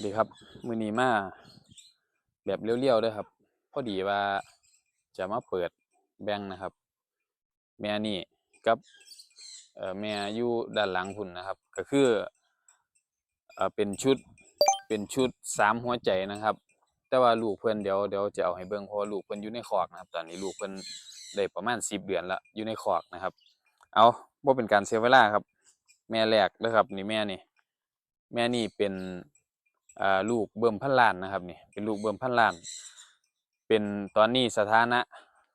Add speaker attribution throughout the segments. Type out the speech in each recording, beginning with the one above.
Speaker 1: วัสดีครับ มือนีมาแบบเลี้ยวๆด้วยครับ พอดีว่าจะมาเปิดแบงค์นะครับ แม่นี่กับเอ่อแม่อยู่ด้านหลังพุ่นนะครับ ก็คือเอ่อเป็นชุดเป็นชุดสามหัวใจนะครับ แต่ว่าลูกเพิ่นเดี๋ยวเดี๋ยวจะเอาให้เบิ่งเพราะลูกเพิ่นอยู่ในคอกนะครับ ตอนนี้ลูกเพิ่นได้ประมาณสิบเดือนละอยู่ในคอกนะครับ เอาบ่เป็นการเสียเวลาครับ แม่แรกเด้อครับนี่แม่นี่แม่นี่เป็น ลูกเบิ่มพันล้านนะครับนี่เป็นลูกเบิ่มพันล้าน เป็นตอนนี้สถานะ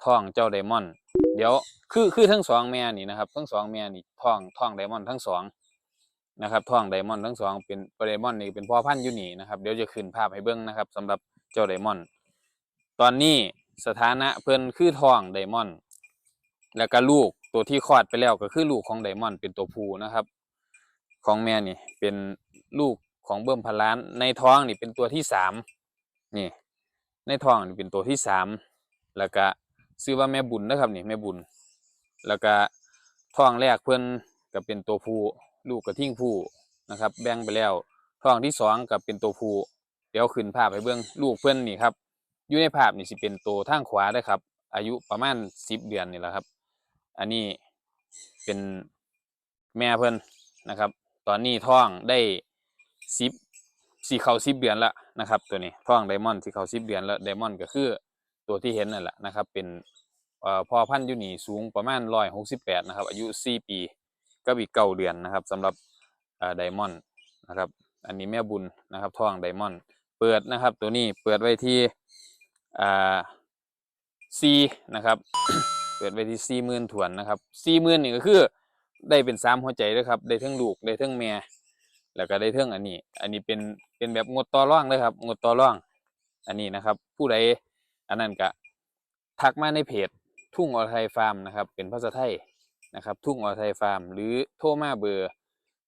Speaker 1: ท้องเจ้าไดมอนด์เดี๋ยวคือคือทั้งสองแม่นี่นะครับ ทั้งสองแม่นี่ท้องท้องไดมอนด์ทั้งสองนะครับท้องไดมอนด์ทั้งสองเป็นไดมอนด์นี่เป็นพ่อพันธุ์อยู่นี่นะครับเดี๋ยวจะขึ้นภาพให้เบิ่งนะครับสำหรับเจ้าไดมอนด์ตอนนี้สถานะเพิ่นคือท้องไดมอนด์แล้วก็ลูกตัวที่คลอดไปแล้วก็คือลูกของไดมอนด์เป็นตัวผู้นะครับ ของแม่นี่เป็นลูก ของเบิ่มพันล้าน ในท้องนี่เป็นตัวที่สามนี่ ในท้องนี่เป็นตัวที่สามแล้วก็ชื่อว่าแม่บุญนะครับนี่แม่บุญ แล้วก็ท้องแรกเพิ่อนก็เป็นตัวผู้ลูกกระทิ่งผู้นะครับ แบ่งไปแล้วท้องที่สองก็เป็นตัวผู้เดี๋ยวขึ้นภาพให้เบิ่งลูกเพิ่อนนี่ครับอยู่ในภาพนี่สิเป็นตัวทางขวาเด้ครับ อายุประมาณสิบเดือนนี่แหละครับ อันนี้เป็นแม่เพิ่อนนะครับ ตอนนี้ท้องได้ สิบสี่เขาสิบเดือนล้วนะครับ ตัวนี้ท้องไดมอนด์สี่เขาสิบเดือนแล้วไดมอนด์ก็คือตัวที่เห็นนั่นแหละนะครับ เป็นอพอพันธุ์อยูนี่สูงประมาณร้อยหกสิบแปดนะครับ อายุสี่ปีก็อีกเก้าเดือนนะครับสำหรับไดมอนด์นะครับ อันนี้แม่บุญนะครับท้องไดมอนด์เปิดนะครับ ตัวนี้เปิดไว้ที่ซีนะครับเปิดไว้ที่สี่หมื่นถวนนะครับสี่หมื่นนี่ก็คือได้เป็นสามหัวใจด้วยครับ ได้ทั้งลูกได้ทั้งแม่ แล้วก็ได้ทั้งอันนี้ อันนี้เป็นเป็นแบบงดต่อร่องเลยครับ งดต่อร่อง อันนี้นะครับ ผู้ใดอันนั้นก็ทักมาในเพจทุ่งอรไทยฟาร์มนะครับ เป็นภาษาไทยนะครับ ทุ่งอรไทยฟาร์ม หรือโทรมาเบอร์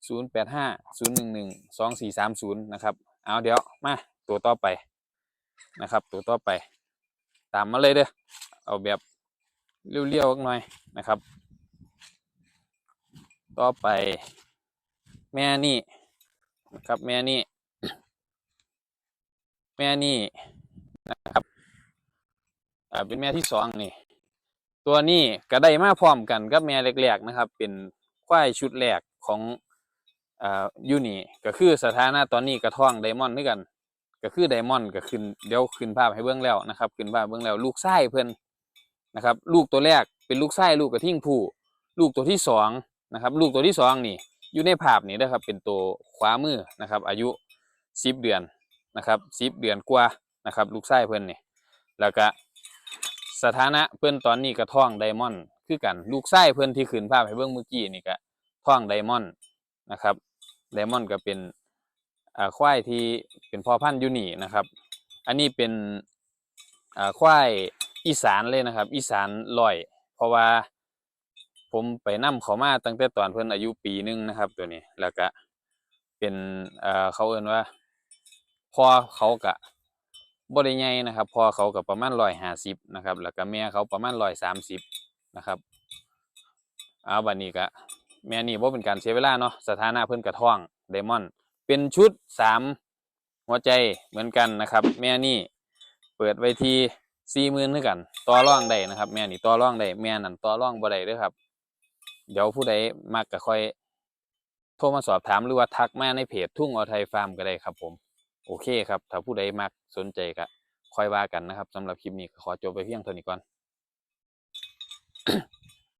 Speaker 1: 0 8 5 0 1 1 2 4 3 0 นะครับ เอาเดี๋ยวมาตัวต่อไปนะครับ ตัวต่อไป ตามมาเลยเด้อเอาแบบเรียวๆหน่อยนะครับ ต่อไป แม่นี่ ครับแม่นี่ แม่นี่นะครับอ่าเป็นแม่ที่สองนี่ ตัวนี้ก็ได้มาพร้อมกันกับแม่แรกๆนะครับ เป็นควายชุดแรกของอ่ายูนี่ก็คือสถานะตอนนี้กระท้องไดมอนด์ด้วยกัน ก็คือไดมอนด์ก็ขึ้นเดี๋ยวขึ้นภาพให้เบื้องแล้วนะครับ ขึ้นภาพเบื้องแล้ว ลูกไส้เพิ่นนะครับ ลูกตัวแรกเป็นลูกไส้ลูกกระทิ่งผู้ลูกตัวที่สองนะครับ ลูกตัวที่สองนี่ อยู่ในภาพนี้นะครับ เป็นตัวขวามือนะครับ อายุสิบเดือนนะครับสิบเดือนกว่านะครับ ลูกไส้เพิ่อนนี่แล้วก็สถานะเพิ่อนตอนนี้ก็ท้องไดมอนด์คือกันลูกไส้เพิ่อนที่ขึ้นภาพให้เบิ่งเมื่อกี้นี่ก็ท้องไดมอนด์นะครับไดมอนด์ก็เป็นควายที่เป็นพ่อพันธุ์ยูนี่นะครับ อันนี้เป็นควายอีสานเลยนะครับ อีสานลอย เพราะว่า ผมไปนํเขามาตั้งแต่ตอนเพิ่นอายุปีหนึงนะครับ ตัวนี้แล้วก็เป็นเอ่อเขาเอ่นว่าพ่อเขากะบ่ได้ใหญ่นะครับพ่อเขาก็ประมาณ150นะครับ แล้วก็แม่เขาประมาณ130นะครับเอาบัดนี้ก็แม่นี่บ่เป็นการเสียเวลาเนาะสถานะเพิ่นกระท้องไดมอนด์เป็นชุดสามหัวใจเหมือนกันนะครับ แม่นี่เปิดไว้ที่สี่หมื่นคือกันต่อร่องได้นะครับ แม่นี่ต่อร่องได้แม่นั่นต่อร่องบ่ได้ด้อครับ เดี๋ยวผู้ใดมากก็ค่อย โทรมาสอบถามหรือว่าทักมาในเพจทุ่งอไทยฟาร์มก็ได้ครับ ผม โอเคครับ ถ้าผู้ใดมากสนใจก็ค่อยว่ากันนะครับสำหรับคลิปนี้ก็ขอจบไปเพียงเท่านี้ก่อน